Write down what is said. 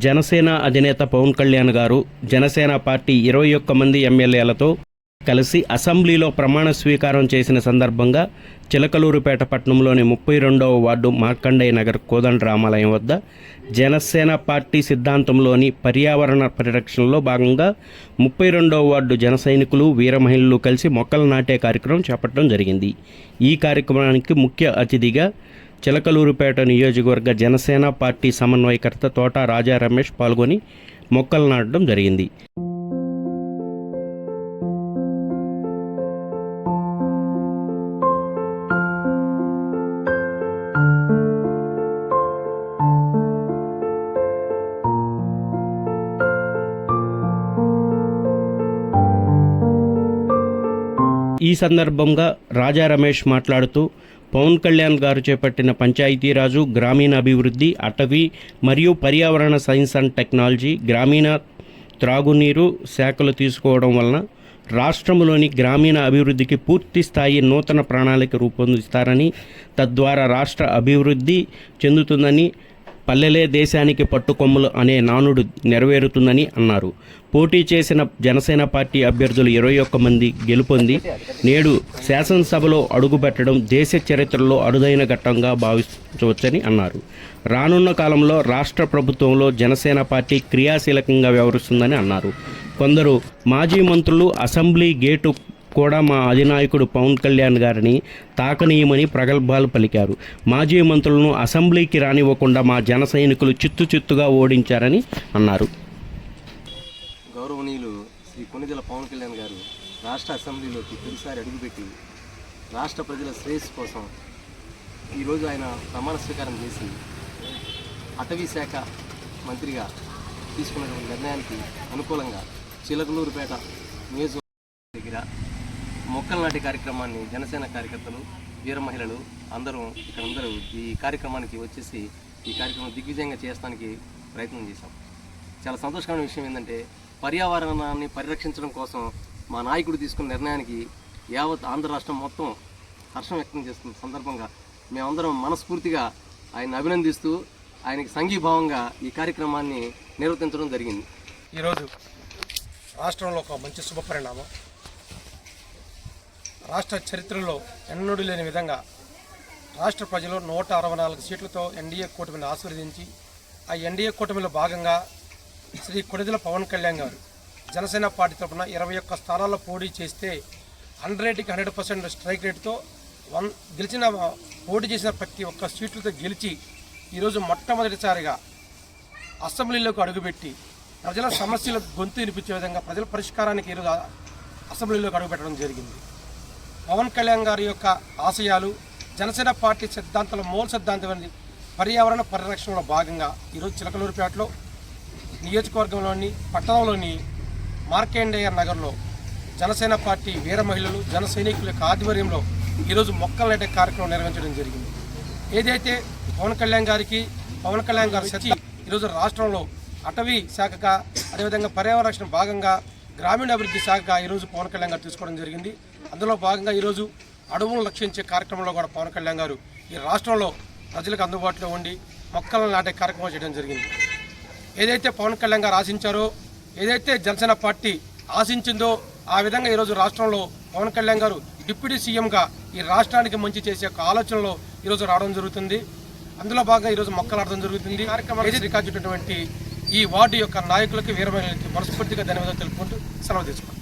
జనసేన అధినేత పవన్ కళ్యాణ్ గారు జనసేన పార్టీ ఇరవై ఒక్క మంది ఎమ్మెల్యేలతో కలిసి అసెంబ్లీలో ప్రమాణ స్వీకారం చేసిన సందర్భంగా చిలకలూరుపేట పట్టణంలోని ముప్పై రెండవ వార్డు మార్కండేయ నగర్ కోదండ రామాలయం వద్ద జనసేన పార్టీ సిద్ధాంతంలోని పర్యావరణ పరిరక్షణలో భాగంగా ముప్పై రెండవ వార్డు జన సైనికులు వీర మహిళలు కలిసి మొక్కలు నాటే కార్యక్రమం చేపట్టడం జరిగింది. ఈ కార్యక్రమానికి ముఖ్య అతిథిగా చిలకలూరుపేట నియోజకవర్గ జనసేన పార్టీ సమన్వయకర్త తోట రాజా రమేష్ పాల్గొని మొక్కలు నాటడం జరిగింది. ఈ సందర్భంగా రాజా రమేష్ మాట్లాడుతూ పవన్ కళ్యాణ్ గారు చేపట్టిన పంచాయతీరాజు గ్రామీణ అభివృద్ధి అటవీ మరియు పర్యావరణ సైన్స్ అండ్ టెక్నాలజీ గ్రామీణ త్రాగునీరు శాఖలు తీసుకోవడం వలన రాష్ట్రంలోని గ్రామీణ అభివృద్ధికి పూర్తి స్థాయి నూతన ప్రణాళిక రూపొందిస్తారని తద్వారా రాష్ట్ర అభివృద్ధి చెందుతుందని పల్లెలే దేశానికి పట్టుకొమ్మలు అనే నానుడు నెరవేరుతుందని అన్నారు. పోటీ చేసిన జనసేన పార్టీ అభ్యర్థులు ఇరవై ఒక్క మంది గెలుపొంది. నేడు శాసనసభలో అడుగుపెట్టడం దేశ చరిత్రలో అరుదైన ఘట్టంగా భావించవచ్చని అన్నారు. రానున్న కాలంలో రాష్ట్ర ప్రభుత్వంలో జనసేన పార్టీ క్రియాశీలకంగా వ్యవహరిస్తుందని అన్నారు. కొందరు మాజీ మంత్రులు అసెంబ్లీ గేటు కూడా మా అధినాయకుడు పవన్ కళ్యాణ్ గారిని తాకనీయమని ప్రగల్భాలు పలికారు. మాజీ మంత్రులను అసెంబ్లీకి రానివ్వకుండా మా జన సైనికులు చిత్తు చిత్తుగా ఓడించారని అన్నారు. గౌరవనీయులు శ్రీ కొనిదెల పవన్ కళ్యాణ్ గారు రాష్ట్ర అసెంబ్లీలోకి తొలిసారి అడుగుపెట్టి రాష్ట్ర ప్రజల శ్రేయస్సు కోసం ఈరోజు ఆయన ప్రమాణ స్వీకారం చేసి అటవీ శాఖ మంత్రిగా తీసుకున్నటువంటి నిర్ణయానికి అనుకూలంగా చిలకలూరుపేట నియోజకవర్గం దగ్గర మొక్కల నాటి కార్యక్రమాన్ని జనసేన కార్యకర్తలు వీర మహిళలు అందరూ ఇక్కడ అందరూ ఈ కార్యక్రమానికి వచ్చేసి ఈ కార్యక్రమం దిగ్విజయంగా చేయడానికి ప్రయత్నం చేశాం. చాలా సంతోషకరమైన విషయం ఏంటంటే పర్యావరణాన్ని పరిరక్షించడం కోసం మా నాయకుడు తీసుకున్న నిర్ణయానికి యావత్ ఆంధ్ర రాష్ట్రం మొత్తం హర్షం వ్యక్తం చేస్తున్న సందర్భంగా మేమందరం మనస్ఫూర్తిగా ఆయన అభినందిస్తూ ఆయనకి సంఘీభావంగా ఈ కార్యక్రమాన్ని నిర్వర్తించడం జరిగింది. ఈరోజు రాష్ట్రంలో ఒక మంచి శుభపరిణామం. రాష్ట్ర చరిత్రలో ఎన్నడూ లేని విధంగా రాష్ట్ర ప్రజలు నూట అరవై నాలుగు సీట్లతో ఎన్డీఏ కూటమిని ఆశీర్వదించి ఆ ఎన్డీఏ కూటమిలో భాగంగా శ్రీ కొడిదల పవన్ కళ్యాణ్ గారు జనసేన పార్టీ తరఫున ఇరవై ఒక్క స్థానాల్లో పోటీ చేస్తే హండ్రెడ్కి హండ్రెడ్ పర్సెంట్ స్ట్రైక్ రేట్తో వన్ గెలిచిన పోటీ చేసిన ప్రతి ఒక్క సీట్లతో గెలిచి ఈరోజు మొట్టమొదటిసారిగా అసెంబ్లీలోకి అడుగుపెట్టి ప్రజల సమస్యల గొంతు వినిపించే విధంగా ప్రజల పరిష్కారానికి ఈరోజు అసెంబ్లీలోకి అడుగుపెట్టడం జరిగింది. పవన్ కళ్యాణ్ గారి యొక్క ఆశయాలు జనసేన పార్టీ సిద్ధాంతాల మూల సిద్ధాంతమైన పర్యావరణ పరిరక్షణలో భాగంగా ఈరోజు చిలకలూరుపేటలో నియోజకవర్గంలోని పట్టణంలోని మార్కేండేయ నగర్లో జనసేన పార్టీ వీర మహిళలు జన సైనికుల యొక్క ఆధ్వర్యంలో ఈరోజు మొక్కలు నాటే కార్యక్రమం నిర్వహించడం జరిగింది. ఏదైతే పవన్ కళ్యాణ్ గారికి పవన్ కళ్యాణ్ గారు సచి ఈరోజు రాష్ట్రంలో అటవీ శాఖగా అదేవిధంగా పర్యావరణ భాగంగా గ్రామీణాభివృద్ధి శాఖగా ఈరోజు పవన్ కళ్యాణ్ గారు తీసుకోవడం జరిగింది. అందులో భాగంగా ఈరోజు అడవులను రక్షించే కార్యక్రమంలో కూడా పవన్ కళ్యాణ్ గారు ఈ రాష్ట్రంలో ప్రజలకు అందుబాటులో ఉండి మొక్కలను నాటే కార్యక్రమం చేయడం జరిగింది. ఏదైతే పవన్ కళ్యాణ్ గారు ఆశించారో ఏదైతే జనసేన పార్టీ ఆశించిందో ఆ విధంగా ఈరోజు రాష్ట్రంలో పవన్ కళ్యాణ్ గారు డిప్యూటీ సీఎంగా ఈ రాష్ట్రానికి మంచి చేసే ఒక ఆలోచనలో ఈరోజు రావడం జరుగుతుంది. అందులో భాగంగా ఈరోజు మొక్కలాడడం జరుగుతుంది. కార్యక్రమాన్ని రికార్డుటువంటి ఈ వార్డు యొక్క నాయకులకి వీరమహిళలకి మనస్ఫూర్తిగా ధన్యవాదాలు తెలుపుకుంటూ సెలవు తీసుకుంటాం